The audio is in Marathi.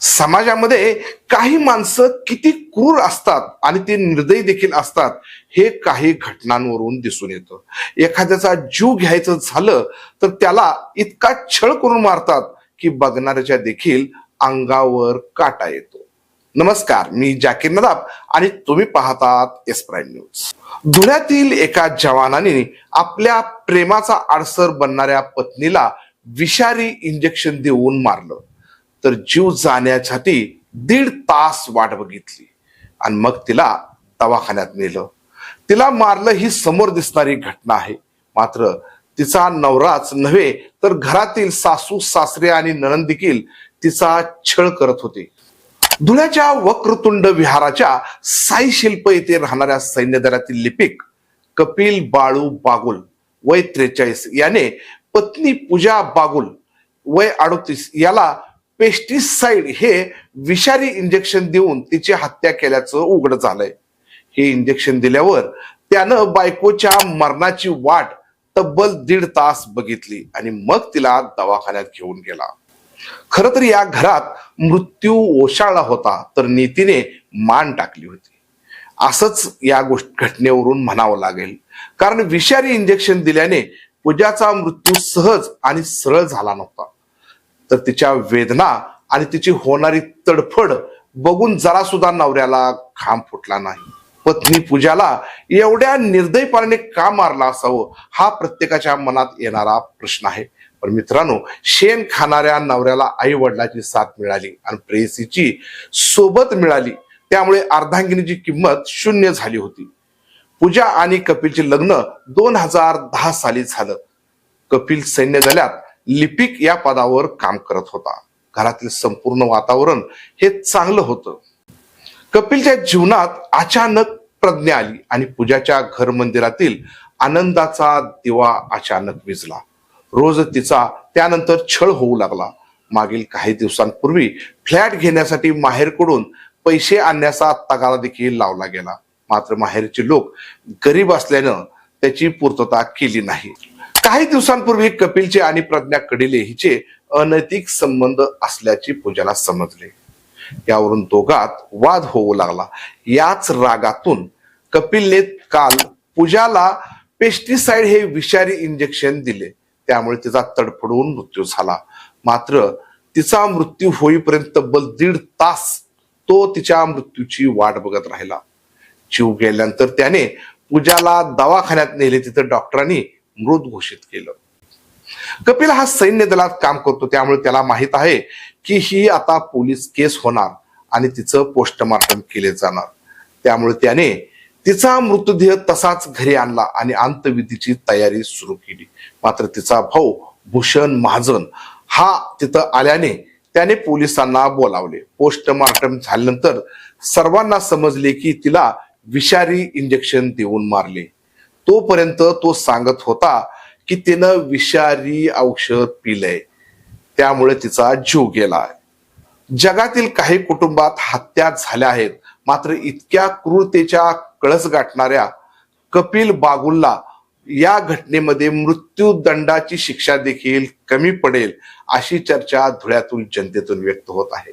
समाजामध्ये काही माणसं किती क्रूर असतात आणि ते निर्दयी देखील असतात हे काही घटनांवरून दिसून येतं. एखाद्याचा जीव घ्यायचं झालं तर त्याला इतका छळ करून मारतात की बघणाऱ्याच्या देखील अंगावर काटा येतो. नमस्कार मी जाकीर नदाब आणि तुम्ही पाहतात एस प्राईम न्यूज. धुळ्यातील एका जवानाने आपल्या प्रेमाचा आडसर बनणाऱ्या पत्नीला विषारी इंजेक्शन देऊन मारलं. तर जीव जाण्यासाठी दीड तास वाट बघितली. आणि मग तिला दवाखान्यात नेलं. तिला मारलं ही समोर दिसणारी घटना आहे. मात्र तिचा नवराच नव्हे तर घरातील सासू सासरे आणि नणंद देखील तिचा छळ करत होते. धुळ्याच्या वक्रतुंड विहाराच्या साई शिल्प येथे राहणाऱ्या सैन्य दलातील लिपिक कपिल बाळू बागुल वय त्रेचाळीस. याने पत्नी पूजा बागुल वय अडोतीस. याला पेस्टिसाइड हे विषारी इंजेक्शन देऊन तिची हत्या केल्याचं उघड झालंय. हे इंजेक्शन दिल्यावर त्यानं बायकोच्या मरणाची वाट तब्बल दीड तास बघितली आणि मग तिला दवाखान्यात घेऊन गेला. खर तर या घरात मृत्यू ओशाळला होता तर नीतीने मान टाकली होती. असंच या गोष्ट घटनेवरून म्हणावं लागेल. कारण विषारी इंजेक्शन दिल्याने पूजाचा मृत्यू सहज आणि सरळ झाला नव्हता. तर तिच्या वेदना आणि तिची होणारी तडफड बघून जरा सुद्धा नवऱ्याला घाम फुटला नाही. पत्नी पूजाला एवढ्या निर्दयपणाने का मारला असावं? हा प्रत्येकाच्या मनात येणारा प्रश्न आहे. पण मित्रांनो शेण खाणाऱ्या नवऱ्याला आई वडिलाची साथ मिळाली आणि प्रेयसीची सोबत मिळाली. त्यामुळे अर्धांगिनीची किंमत शून्य झाली होती. पूजा आणि कपिलचे लग्न दोन हजार दहा साली झालं. कपिल सैन्य झाल्यात लिपिक या पदावर काम करत होता. घरातील संपूर्ण वातावरण हे चांगलं होतं. कपिलच्या जीवनात अचानक प्रज्ञा आली आणि पूजाच्या घर मंदिरातील आनंदाचा दिवा अचानक विजला. रोज तिचा त्यानंतर छळ होऊ लागला. मागील काही दिवसांपूर्वी फ्लॅट घेण्यासाठी माहेरकडून पैसे आणण्याचा तगारा देखील लावला गेला. मात्र माहेरचे लोक गरीब असल्यानं त्याची पूर्तता केली नाही. काही दिवसांपूर्वी कपिलचे आणि प्रज्ञा कडिले हिचे अनैतिक संबंध असल्याचे पूजाला समजले. यावरून दोघात वाद होऊ लागला. याच रागातून कपिलने काल पूजाला पेस्टिसाइड हे विषारी इंजेक्शन दिले. त्यामुळे तिचा तडफडून मृत्यू झाला. मात्र तिचा मृत्यू होईपर्यंत तब्बल दीड तास तो तिच्या मृत्यूची वाट बघत राहिला. जीव गेल्यानंतर त्याने पूजाला दवाखान्यात नेले. तिथं डॉक्टरांनी मृत घोषित केलं. कपिल हा सैन्य दलात काम करतो त्यामुळे त्याला माहीत आहे की ही आता पोलीस केस होणार आणि तिचं पोस्टमार्टम केले जाणार. त्यामुळे त्याने तिचा मृतदेह तसाच घरी आणला आणि अंतविधीची तयारी सुरू केली. मात्र तिचा भाऊ भूषण महाजन हा तिथं आल्याने त्याने पोलिसांना बोलावले. पोस्टमार्टम झाल्यानंतर सर्वांना समजले की तिला विषारी इंजेक्शन देऊन मारले. तोपर्यंत तो सांगत होता की तिनं विषारी औषध पिलंय. त्यामुळे तिचा जीव गेला. जगातील काही कुटुंबात हत्या झाल्या आहेत. मात्र इतक्या क्रूरतेच्या कळस गाठणाऱ्या कपिल बागुलला या घटनेमध्ये मृत्यूदंडाची शिक्षा देखील कमी पडेल अशी चर्चा धुळ्यातून जनतेतून व्यक्त होत आहे.